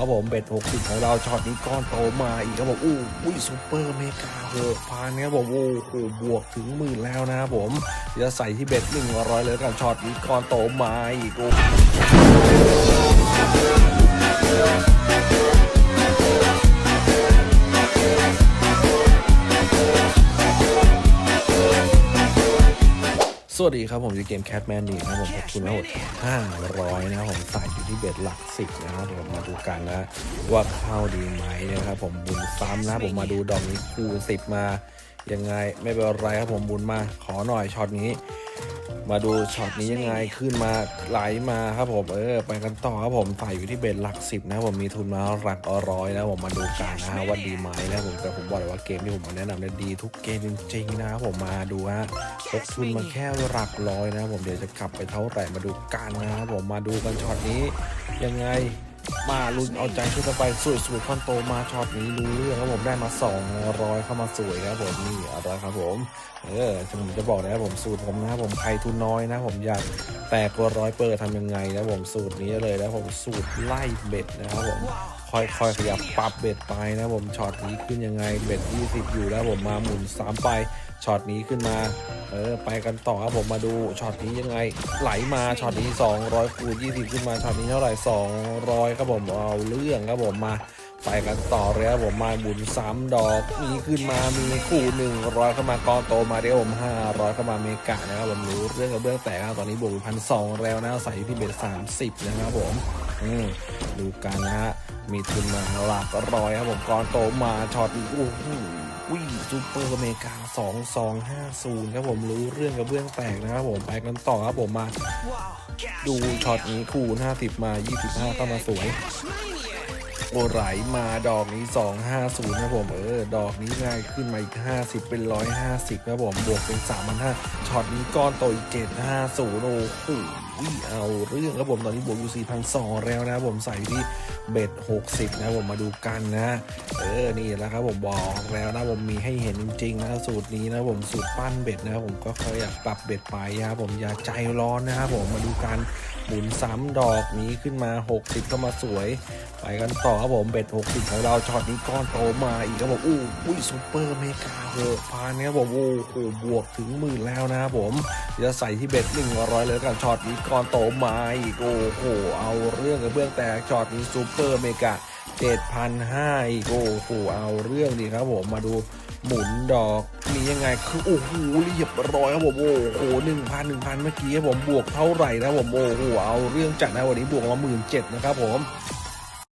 ครับผมเบ็ดหกสิบของเราช็อตนี้ก้อนโตมาอีกครับผมอู้อุ้ยซูเปอร์เมกาหกพันครับผมโอ้โหบวกถึงหมื่นแล้วนะครับผมจะใส่ที่เบ็ดหนึ่งร้อยเลยกันช็อตนี้ก้อนโตมาอีกโอ้ สวัสดีครับผมอยู่เกมแคทแมนนี่นะผมขอบคุณทั้งหมด500 นะครับผมใส่อยู่ที่เบ็ดหลักสิบนะครับผมมาดูกันนะ ว่าเข้าดีไหมนะครับผมบุญซ้ำนะผมมาดูดอกนี้คูณสิบมายังไงไม่เป็นไรครับผมบุญมาขอหน่อยช็อตนี้ มาดูช็อตนี้ยังไงขึ้นมาไหลมาครับผมเออไปกันต่อครับผมใส่อยู่ที่เบ็ดหลักสิบนะผมมีทุนมาหลักร้อยนะผมมาดูกันนะฮะว่าดีไหมนะผมแต่ผมบอกเลยว่าเกมที่ผมมาแนะนำเนี่ยดีทุกเกมจริงๆนะครับผมมาดูฮะพกทุนมาแค่หลักร้อยนะผมเดี๋ยวจะกลับไปเท่าไหร่มาดูกันนะครับผมมาดูกันช็อตนี้ยังไง มาลุ้นเอาใจช่วยกันไปสวยสวยคอนโตมาช็อตนี้รู้เรื่องครับผมได้มา 200 เข้ามาสวยครับผมนี่อะไรครับผมเออผมจะบอกนะครับผมสูตรผมนะครับผมใครทุนน้อยนะผมอยากแตกกว่าร้อยเปิดทำยังไงนะผมสูตรนี้เลยนะผมสูตรไล่เบ็ดนะครับผมค่อยๆขยับปรับเบ็ดไปนะผมช็อตนี้ขึ้นยังไงเบ็ด20 อยู่แล้วผมมาหมุนสามไปช็อตนี้ขึ้นมาเออไปกันต่อครับผมมาดูช็อตนี้ยังไงไหลมาช็อตนี้ 200คูณ20 ขึ้นมาช็อตนี้เท่าไหร่ 200ครับผมมเอาเรื่องครับผมมาไปกันต่อเลยครับผมมาบุญซ้ำดอกมีขึ้นมามีคู่หนึ่งร้อยเข้ามากอนโตมาเดี๋ยวผมห้าร้อยเข้ามาเมกะนะครับผมรู้เรื่องกับเบื้องแตกครับตอนนี้บวกพันสองแล้วนะใส่ที่เบ็ดสามสิบนะครับผมอืมดูกันนะฮะมีทุนมาหลักร้อยครับผมกอนโตมาช็อตอีกโอ้โหวิซูเปอร์เมกาสองสองห้าศูนย์ครับผมรู้เรื่องกับเบื้องแตกนะครับผมไปกันต่อครับผมมา ดูช็อตนี้คูณ50 มา 25 เข้ามาสวย โอไหลมาดอกนี้ 250นะผมเออดอกนี้ง่ายขึ้นมาอีก 50 เป็น 150นะผมบวกเป็น3,500ช็อตนี้ก้อนโตอีก750โอ้โหเอาเรื่องครับผมตอนนี้บวกอยู่4,200แล้วนะผมใส่ที่เบ็ด60นะผมมาดูกันนะเออนี่แหล้วครับผมบอกแล้วนะผมมีให้เห็นจริงๆนะสูตรนี้นะผมสูตรปั้นเบ็ดนะครับผมก็เคยอยากปรับเบ็ดไปนะครับผมอย่าใจร้อนนะครับผมมาดูกันหมุนซ้ำดอกนี้ขึ้นมา 60เข้ามาสวย ไปกันต่อครับผมเบ็ด60ของเราช็อตนี้ก้อนโตมาอีกครับผมอู้อุ้ยซูเปอร์เมกาหกพันครับผมโอ้โหบวกถึงหมื่นแล้วนะครับผมเดี๋ยวใส่ที่เบ็ด100เลยกับช็อตนี้ก้อนโตมาอีกโอ้โหเอาเรื่องกับเบื้องแตกช็อตนี้ซูเปอร์เมกา7,500อีกโอ้โหเอาเรื่องดีครับผมมาดูหมุนดอกมียังไงคือโอ้โหเรียบร้อยครับผมโอ้โหหนึ่งพันหนึ่งพันเมื่อกี้ครับผมบวกเท่าไหร่นะผมโอ้โหเอาเรื่องจัดนะวันนี้บวกมาหมื่นเจ็ดนะครับผม